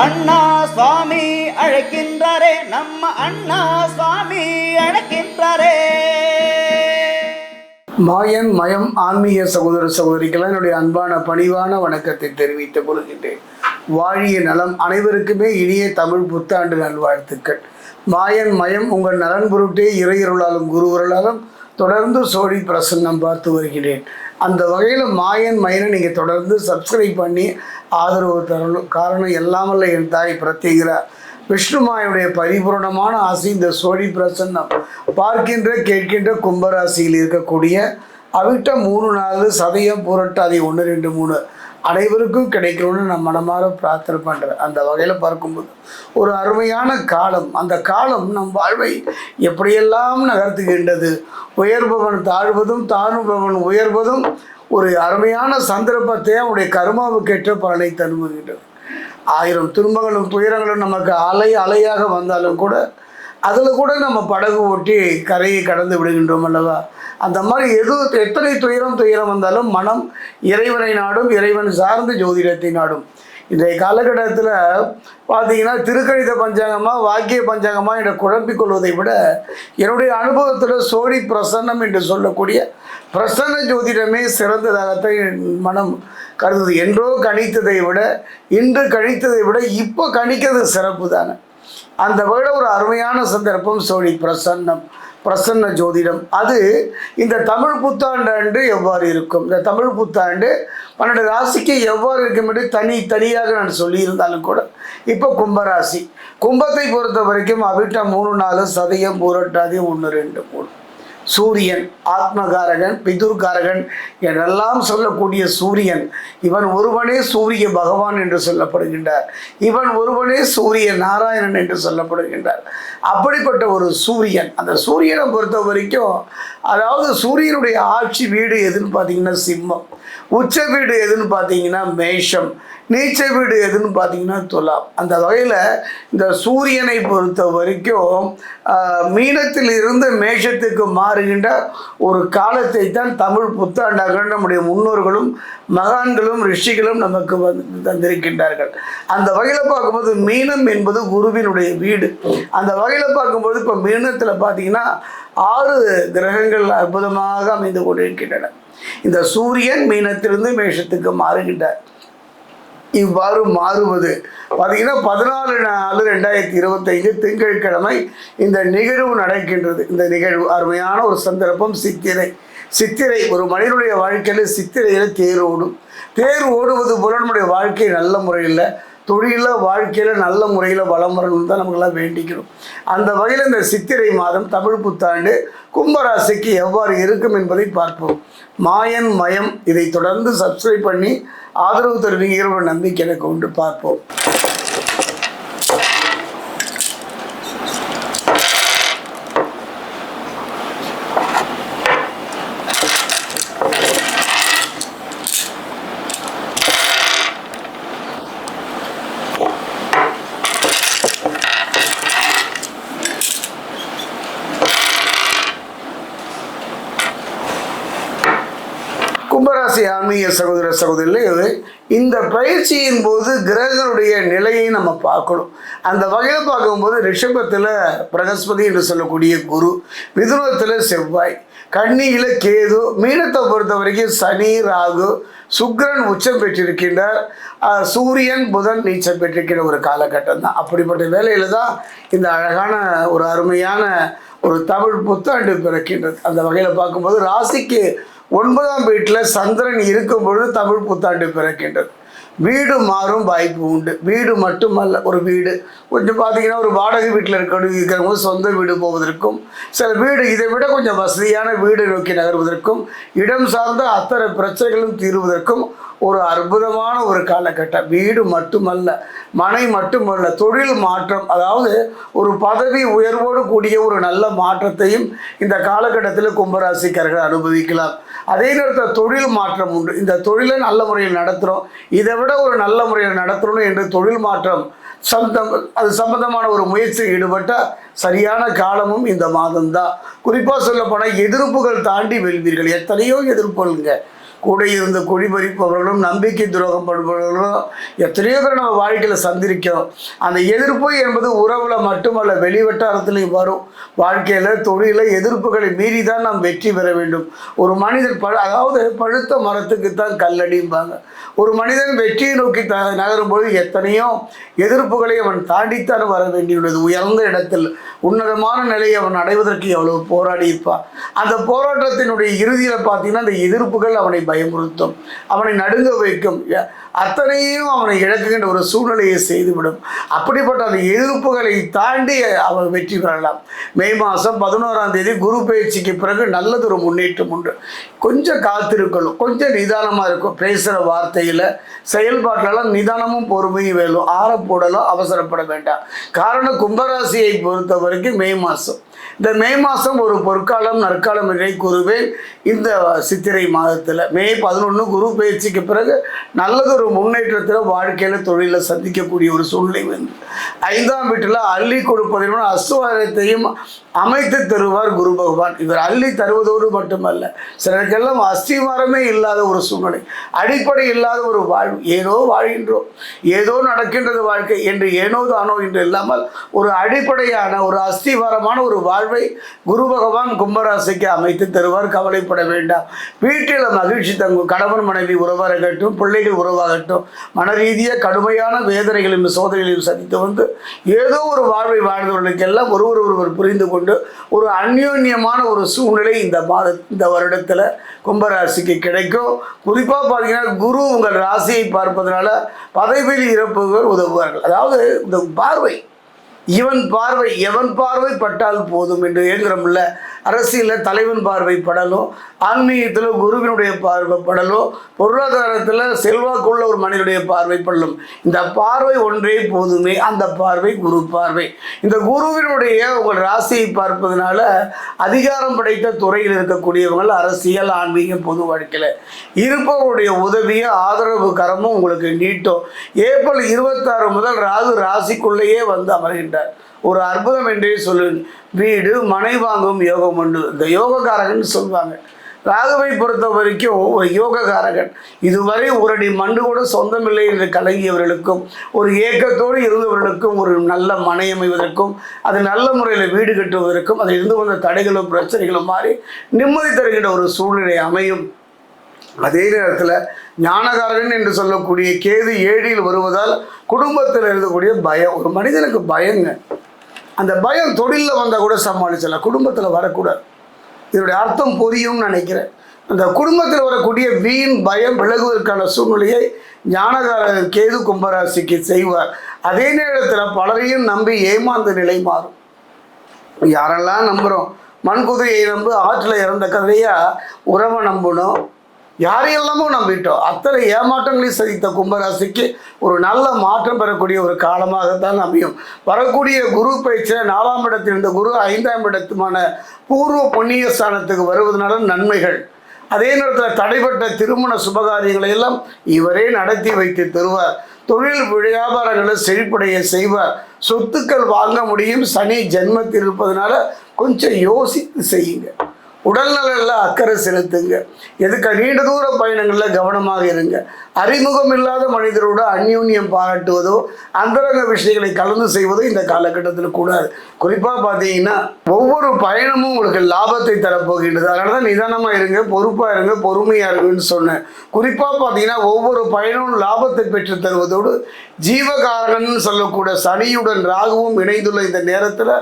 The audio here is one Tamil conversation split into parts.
அண்ணா சுவாமி அழைக்கின்றாரே நம்ம அண்ணா சுவாமி அழைக்கின்றாரே. மாயன் மயம் ஆன்மீக சகோதர சகோதரிக்கெல்லாம் என்னுடைய அன்பான பணிவான வணக்கத்தை தெரிவித்து கொள்கின்றேன். வாழிய நலம் அனைவருக்குமே இனிய தமிழ் புத்தாண்டு நல்வாழ்த்துக்கள். மாயன் மயம் உங்கள் நலன் பொருட்டே இறையருளாலும் குருவருளாலும் தொடர்ந்து சோழி பிரசன்னம் பார்த்து வருகிறேன். அந்த வகையில் மாயன் மயனை நீங்கள் தொடர்ந்து சப்ஸ்கிரைப் பண்ணி ஆதரவு தரணும். காரணம் எல்லாமல்ல என் தாய் பிரத்யேகிற விஷ்ணுமாயுடைய பரிபூரணமான ஆசை இந்த சோழி பிரசன்னம். பார்க்கின்ற கேட்கின்ற கும்பராசியில் இருக்கக்கூடிய அவிட்ட மூணு நாலு சதயம் புரட்டாதி ஒன்று ரெண்டு மூணு. அனைவருக்கும் கிடைக்கணும்னு நான் மனமாற பிரார்த்தனை பண்ணுறேன் அந்த வகையில் பார்க்கும்போது ஒரு அருமையான காலம். அந்த காலம் நம் வாழ்வை எப்படியெல்லாம் நகர்த்துகின்றது? உயர்பவன் தாழ்வதும் தாழ்பவன் உயர்வதும் ஒரு அருமையான சந்தர்ப்பத்தை அவனுடைய கருமாவுக்கு ஏற்ற பலனை தருவுகின்றது ஆயிரம் துன்பங்களும் துயரங்களும் நமக்கு அலை அலையாக வந்தாலும் கூட அதில் கூட நம்ம படகு ஓட்டி கரையை கடந்து விடுகின்றோம் அல்லவா? அந்த மாதிரி எது எத்தனை துயரம் துயரம் வந்தாலும் மனம் இறைவனை நாடும் இறைவன் சார்ந்த ஜோதிடத்தை நாடும். இன்றைய காலகட்டத்தில் பார்த்தீங்கன்னா திருக்கணித பஞ்சாங்கமாக வாக்கிய பஞ்சாங்கமாக என்னை குழம்பிக்கொள்வதை விட என்னுடைய அனுபவத்தில் சோழி பிரசன்னம் என்று சொல்லக்கூடிய பிரசன்ன ஜோதிடமே சிறந்ததாகத்தான் மனம் கருதுது. என்றோ கணித்ததை விட இன்று கணித்ததை விட இப்போ கணிக்கிறது சிறப்பு தானே அந்த விட ஒரு அருமையான சந்தர்ப்பம் சோழி பிரசன்னம் பிரசன்ன ஜோதிடம். அது இந்த தமிழ் புத்தாண்டு அன்று எவ்வாறு இருக்கும்? இந்த தமிழ் புத்தாண்டு பன்னெண்டு ராசிக்கு எவ்வாறு இருக்கும் என்று தனி தனியாக நான் சொல்லியிருந்தாலும் கூட இப்போ கும்பராசி. கும்பத்தை பொறுத்த வரைக்கும் அவிட்ட மூணு நாலு சதயம் பூரட்டாதி ஒன்று ரெண்டு மூணு. சூரியன் ஆத்மகாரகன் பிதுர்காரகன் என்றெல்லாம் சொல்லக்கூடிய சூரியன். இவன் ஒருவனே சூரிய பகவான் என்று சொல்லப்படுகின்றார். இவன் ஒருவனே சூரிய நாராயணன் என்று சொல்லப்படுகின்றார். அப்படிப்பட்ட ஒரு சூரியன். அந்த சூரியனை பொறுத்த வரைக்கும் அதாவது சூரியனுடைய ஆட்சி வீடு எதுன்னு பார்த்தீங்கன்னா சிம்மம். உச்ச வீடு எதுன்னு பார்த்தீங்கன்னா மேஷம் நீச்ச வீடு எதுன்னு பார்த்தீங்கன்னா துலாம். அந்த வகையில் இந்த சூரியனை பொறுத்த வரைக்கும் மீனத்தில் இருந்து மேஷத்துக்கு மாறுகின்ற ஒரு காலத்தை தான் தமிழ் புத்தாண்டாக நம்முடைய முன்னோர்களும் மகான்களும் ரிஷிகளும் நமக்கு வந்து தந்திருக்கின்றார்கள். அந்த வகையில் பார்க்கும்போது மீனம் என்பது குருவினுடைய வீடு. அந்த வகையில் பார்க்கும்போது இப்போ மீனத்தில் பார்த்தீங்கன்னா ஆறு கிரகங்கள் அற்புதமாக அமைந்து கொண்டிருக்கின்றன. இந்த சூரியன் மீனத்திலிருந்து மேஷத்துக்கு மாறுகின்றார். இவ்வாறு மாறுவது. பார்த்தீங்கன்னா பதினாலு நாலு ரெண்டாயிரத்தி இருபத்தைந்து திங்கட்கிழமை இந்த நிகழ்வு நடக்கின்றது. இந்த நிகழ்வு அருமையான ஒரு சந்தர்ப்பம் சித்திரை. சித்திரை ஒரு மனிதனுடைய வாழ்க்கையில் சித்திரையில் தேர் ஓடும். தேர் ஓடுவது போல நம்முடைய வாழ்க்கை நல்ல முறையில் தொழிலில் வாழ்க்கையில் நல்ல முறையில் வளம் வரணும்னு தான் நமக்கெல்லாம் வேண்டிக்கிறோம். அந்த வகையில் இந்த சித்திரை மாதம் தமிழ் புத்தாண்டு கும்பராசிக்கு எவ்வாறு இருக்கும் என்பதை பார்ப்போம். மாயன் மயம் இதை தொடர்ந்து சப்ஸ்கிரைப் பண்ணி ஆதரவு தருவீங்கிற ஒரு நம்பிக்கை எனக்கு உண்டு பார்ப்போம். கும்பராசி ஆன்மீக சகோதர சகோதரிகளே இந்த பயிற்சியின் போது கிரகங்களுடைய நிலையை நம்ம பார்க்கணும். அந்த வகையில் பார்க்கும்போது ரிஷபத்தில் பிரகஸ்பதி என்று சொல்லக்கூடிய குரு மிதுனத்தில் செவ்வாய் கன்னியில் கேது மீனத்தை பொறுத்த வரைக்கும் சனி ராகு சுக்கிரன் உச்சம் பெற்றிருக்கின்றார். சூரியன் புதன் நீச்சம் பெற்றிருக்கிற ஒரு காலகட்டம் தான். அப்படிப்பட்ட வேலையில் தான் இந்த அழகான ஒரு அருமையான ஒரு தமிழ் புத்தாண்டு பிறக்கின்றது. அந்த வகையில் பார்க்கும்போது ராசிக்கு ஒன்பதாம் வீட்டில் சந்திரன் இருக்கும் பொழுது தமிழ் புத்தாண்டு பிறக்கின்றது. வீடு மாறும் வாய்ப்பு உண்டு. வீடு மட்டுமல்ல ஒரு வீடு. கொஞ்சம் பார்த்தீங்கன்னா ஒரு வாடகை வீட்டில் இருக்கணும் இருக்கிறவங்க சொந்த வீடு போவதற்கும் சில வீடு இதை விட கொஞ்சம் வசதியான வீடு நோக்கி நகர்வதற்கும் இடம் சார்ந்த அத்தனை பிரச்சனைகளும் தீர்வதற்கும் ஒரு அற்புதமான ஒரு காலகட்டம். வீடு மட்டுமல்ல மனை மட்டுமல்ல தொழில் மாற்றம் அதாவது ஒரு பதவி உயர்வோடு கூடிய ஒரு நல்ல மாற்றத்தையும் இந்த காலகட்டத்தில் கும்பராசிக்காரர்கள் அனுபவிக்கலாம். அதே நேரத்தில் தொழில் மாற்றம் உண்டு. இந்த தொழிலை நல்ல முறையில் நடத்துகிறோம் இதை விட ஒரு நல்ல முறையில் நடத்தணும் என்று தொழில் மாற்றம் சந்தம் அது சம்பந்தமான ஒரு முயற்சியில் ஈடுபட்ட சரியான காலமும் இந்த மாதம்தான். குறிப்பாக சொல்லப்போனால் எதிர்ப்புகள் தாண்டி வெல்வீர்கள். எத்தனையோ எதிர்ப்புகள்ங்க. கூட இருந்து குடிபறிப்பவர்களும் நம்பிக்கை துரோகம் படுபவர்களும் எத்தனையோ பேர் நம்ம வாழ்க்கையில் சந்திருக்கிறோம் அந்த எதிர்ப்பு என்பது உறவில் மட்டுமல்ல வெளிவட்டாரத்துலையும் வரும். வாழ்க்கையில் தொழிலில் எதிர்ப்புகளை மீறி தான் நாம் வெற்றி பெற வேண்டும். ஒரு மனிதன் பழ அதாவது பழுத்த மரத்துக்கு தான் கல்லடிம்பாங்க. ஒரு மனிதன் வெற்றியை நோக்கி த நகரும்போது எத்தனையோ எதிர்ப்புகளை அவன் தாண்டித்தான் வர வேண்டியுள்ளது. உயர்ந்த இடத்தில் உன்னதமான நிலையை அவன் அடைவதற்கு எவ்வளவு போராடி இருப்பான் அந்த போராட்டத்தினுடைய இறுதியில் பார்த்தீங்கன்னா அந்த எதிர்ப்புகள் அவனை பயமுறுத்தும். அவனை நடுங்க வைக்கும். அத்தனையும் அவனை இழக்குகின்ற ஒரு சூழ்நிலையை செய்துவிடும். அப்படிப்பட்ட அந்த எதிர்ப்புகளை தாண்டி அவன் வெற்றி பெறலாம். மே மாதம் பதினோராம் தேதி குரு பயிற்சிக்கு பிறகு நல்லதொரு முன்னேற்றம் உண்டு. கொஞ்சம் காத்திருக்கணும். கொஞ்சம் நிதானமாக இருக்கும். பேசுகிற வார்த்தையில் செயல்பாட்டிலலாம் நிதானமும் பொறுமையும் வேணும். ஆற போடலாம் அவசரப்பட வேண்டாம். காரணம் கும்பராசியை பொறுத்த வரைக்கும் மே மாதம். இந்த மே மாதம் ஒரு பொற்காலம் நற்காலம் என்றே கூறுவேன். இந்த சித்திரை மாதத்தில் மே பதினொன்று குரு பயிற்சிக்கு பிறகு நல்லதொரு ஒரு முன்னேற்றத்தில் வாழ்க்கையில் தொழிலில் சந்திக்கக்கூடிய ஒரு சூழ்நிலை வந்து ஐந்தாம் வீட்டில் அள்ளி கொடுப்பதற்கு அஸ்துவாரத்தையும் அமைத்து தருவார் குரு பகவான். இவர் அள்ளி தருவதோடு மட்டுமல்ல சிலருக்கெல்லாம் அஸ்திவாரமே இல்லாத ஒரு சூழ்நிலை அடிப்படை இல்லாத ஒரு வாழ்வு ஏதோ வாழ்கின்றோம் ஏதோ நடக்கின்றது வாழ்க்கை என்று ஏனோ தானோ என்று இல்லாமல் ஒரு அடிப்படையான ஒரு அஸ்திவாரமான ஒரு வாழ்வை குரு பகவான் கும்பராசிக்கு அமைத்து தருவார். கவலைப்பட வேண்டாம். வீட்டில் மகிழ்ச்சி தங்கும் கணவன் மனைவி உறவாக உறவாகட்டும் பிள்ளைகள் உறவாக ஆகட்டும் மன ரீதியாக கடுமையான வேதனைகளையும் சோதனைகளையும் சந்தித்து வந்து ஏதோ ஒரு வாழ்வை வாழ்ந்தவர்களுக்கெல்லாம் ஒருவர் ஒருவர் புரிந்து கொண்டு ஒரு அந்யோன்யமான ஒரு சூழ்நிலை இந்த மாத இந்த வருடத்தில் கும்பராசிக்கு கிடைக்கும். குறிப்பாக பார்த்தீங்கன்னா குரு உங்கள் ராசியை பார்ப்பதனால பதவியில் இறப்புகள் உதவுவார்கள். அதாவது இந்த பார்வை இவன் பார்வை எவன் பார்வை பட்டால் போதும் என்று ஏங்குறோம்ல அரசியலில் தலைவன் பார்வை படலும் ஆன்மீகத்தில் குருவினுடைய பார்வை படலும் பொருளாதாரத்தில் செல்வாக்குள்ள ஒரு மனிதனுடைய பார்வை படலும். இந்த பார்வை ஒன்றே போதுமே அந்த பார்வை குரு பார்வை. இந்த குருவினுடைய உங்கள் ராசியை பார்ப்பதனால அதிகாரம் படைத்த துறையில் இருக்கக்கூடியவங்கள் அரசியல் ஆன்மீகம் பொது வாழ்க்கையில் இருப்பவருடைய உதவியும் ஆதரவு கரமும் உங்களுக்கு நீட்டும் ஏப்ரல் இருபத்தாறு முதல் ராகு ராசிக்குள்ளேயே வந்து அமர்கின்றார். ஒரு அற்புதம் என்றே சொல்லு வீடு மனை வாங்கும் யோகம் உண்டு. இந்த யோகக்காரகன் சொல்லுவாங்க ராகுவை பொறுத்த வரைக்கும் ஒரு யோகக்காரகன். இதுவரை ஒரு அடி மண்டு கூட சொந்தமில்லை என்று கலங்கியவர்களுக்கும் ஒரு ஏக்கத்தோடு இருந்தவர்களுக்கும் ஒரு நல்ல மனை அமைவதற்கும் அது நல்ல முறையில் வீடு கட்டுவதற்கும் அதில் இருந்து வந்த தடைகளும் பிரச்சனைகளும் மாறி நிம்மதி தருகின்ற ஒரு சூழ்நிலை அமையும். அதே நேரத்தில் ஞானகாரன் என்று சொல்லக்கூடிய கேது ஏழில் வருவதால் குடும்பத்தில் இருக்கக்கூடிய பயம். ஒரு மனிதனுக்கு பயங்க. அந்த பயம் தொழிலில் வந்தால் கூட சமாளிச்சிடலாம். குடும்பத்தில் வரக்கூடாது. இதனுடைய அர்த்தம் புரியும்னு நினைக்கிறேன். அந்த குடும்பத்தில் வரக்கூடிய வீண் பயம் விலகுவதற்கான சூழ்நிலையை ஞானகாரன் கேது கும்பராசிக்கு செய்வார். அதே நேரத்தில் பலரையும் நம்பி ஏமாந்த நிலை மாறும். யாரெல்லாம் நம்புகிறோம் மண்குதிரையை நம்பு ஆற்றில் இறந்த கதையாக உறவை நம்பணும். யாரையெல்லாமோ நம்பிட்டோம். அத்தனை ஏமாற்றங்களையும் சதித்த கும்பராசிக்கு ஒரு நல்ல மாற்றம் பெறக்கூடிய ஒரு காலமாகத்தான் அமையும். வரக்கூடிய குரு பயிற்சியில் நாலாம் இடத்தில் இருந்த குரு ஐந்தாம் இடத்துமான பூர்வ புண்ணிய ஸ்தானத்துக்கு வருவதனால நன்மைகள். அதே நேரத்தில் தடைப்பட்ட திருமண சுபகாரியங்களை எல்லாம் இவரே நடத்தி வைத்து தருவார். தொழில் வியாபாரங்களை செழிப்படைய செய்வார். சொத்துக்கள் வாங்க முடியும். சனி ஜென்மத்தில் இருப்பதனால கொஞ்சம் யோசித்து செய்யுங்க. உடல்நலில் அக்கறை செலுத்துங்க. எதுக்கு? நீண்ட தூர பயணங்களில் கவனமாக இருங்க. அறிமுகம் இல்லாத மனிதரோடு அந்யூன்யம் பாராட்டுவதோ அந்தரங்க விஷயங்களை கலந்து செய்வதோ இந்த காலகட்டத்தில் கூடாது. குறிப்பாக பார்த்தீங்கன்னா ஒவ்வொரு பயணமும் உங்களுக்கு லாபத்தை தரப்போகின்றது. அதனால தான் நிதானமாக இருங்க பொறுப்பாக இருங்க பொறுமையாக இருங்கன்னு சொன்னேன். குறிப்பாக பார்த்தீங்கன்னா ஒவ்வொரு பயணமும் லாபத்தை பெற்று தருவதோடு ஜீவகாரகன் சொல்லக்கூடிய சனியுடன் ராகுவும் இணைந்துள்ள இந்த நேரத்தில்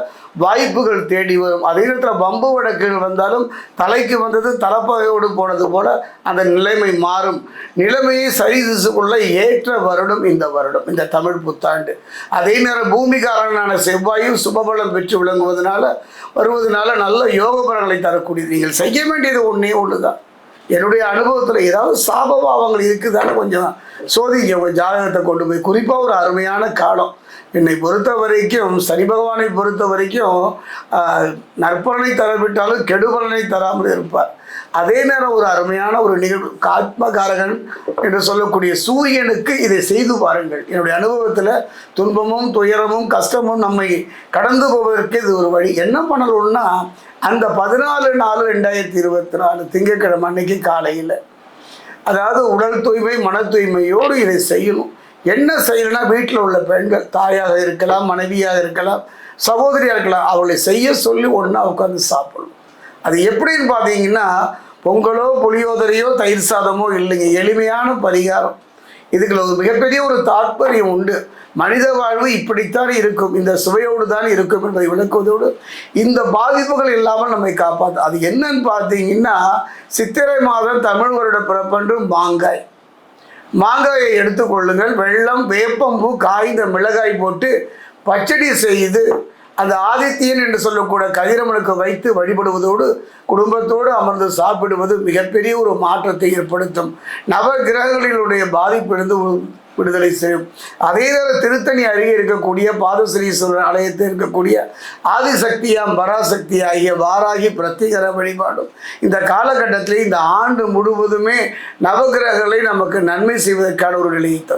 வாய்ப்புகள் தேடி வரும். அதே நேரத்தில் பம்பு வழக்குகள் வந்தாலும் தலைக்கு வந்தது தலப்பகையோடு போனது போல அந்த நிலைமை மாறும். நிலைமையை சரி திசுக்குள்ள ஏற்ற வருடம் இந்த வருடம் இந்த தமிழ் புத்தாண்டு. அதே நேரம் பூமிகாரனான செவ்வாயும் சுபபலம் பெற்று விளங்குவதனால வருவதனால நல்ல யோக பலன்களை தரக்கூடியது. நீங்கள் செய்ய வேண்டியது ஒன்றே ஒன்று தான் என்னுடைய அனுபவத்தில் ஏதாவது சாபபாவங்கள் இருக்குதான்னு கொஞ்சம் சோதிக்க உங்கள் ஜாதகத்தை கொண்டு போய். குறிப்பாக ஒரு அருமையான காலம். என்னை பொறுத்த வரைக்கும் சனி பகவானை பொறுத்த வரைக்கும் நற்பலனை தரவிட்டாலும் கெடுபலனை தராமல் இருப்பார். அதே நேரம் ஒரு அருமையான ஒரு நிகழ்வு காத்மகாரகன் என்று சொல்லக்கூடிய சூரியனுக்கு இதை செய்து பாருங்கள். என்னுடைய அனுபவத்தில் துன்பமும் துயரமும் கஷ்டமும் நம்மை கடந்து போவதற்கு இது ஒரு வழி. என்ன பண்ணணும்னா அந்த பதினாலு நாலு ரெண்டாயிரத்தி இருபத்தி நாலு திங்கட்கிழமை அன்னைக்கு காலையில். அதாவது உடல் தூய்மை மன தூய்மையோடு இதை செய்யணும். என்ன செய்யணும்னா வீட்டில் உள்ள பெண்கள் தாயாக இருக்கலாம் மனைவியாக இருக்கலாம் சகோதரியாக இருக்கலாம் அவளை செய்ய சொல்லி ஒன்றா உட்காந்து சாப்பிடணும். அது எப்படின்னு பார்த்தீங்கன்னா பொங்கலோ புளியோதரையோ தயிர் சாதமோ இல்லைங்க. எளிமையான பரிகாரம். இதுக்குள்ள ஒரு மிகப்பெரிய ஒரு தாற்பயம் உண்டு. மனித வாழ்வு இப்படித்தான் இருக்கும். இந்த சுவையோடு தான் இருக்கும் என்பதை விளக்குவதோடு இந்த பாதிப்புகள் இல்லாமல் நம்மை காப்பாற்றும் அது என்னன்னு பார்த்தீங்கன்னா சித்திரை மாதம் தமிழ் வருட பிறப்பன்று மாங்காய். மாங்காயை எடுத்துக்கொள்ளுங்கள் வெள்ளம் வேப்பம்பூ காய்ந்த மிளகாய் போட்டு பச்சடி செய்து அந்த ஆதித்யன் என்று சொல்லக்கூடிய கதிரவனுக்கு வைத்து வழிபடுவதோடு குடும்பத்தோடு அமர்ந்து சாப்பிடுவது மிகப்பெரிய ஒரு மாற்றத்தை ஏற்படுத்தும். நவ கிரகங்களினுடைய பாதிப்பிலிருந்து விடுதலை செய்யும் அதே நேரம் திருத்தணி அருகே இருக்கக்கூடிய பாதஸ்ரீஸ்வரர் ஆலயத்தில் இருக்கக்கூடிய ஆதிசக்தியாம் பராசக்தி ஆகிய வாராகி பிரத்திகர வழிபாடும். இந்த காலகட்டத்தில் இந்த ஆண்டு முழுவதுமே நவகிரகங்களை நமக்கு நன்மை செய்வதற்கான ஒரு நிலையை தரும்.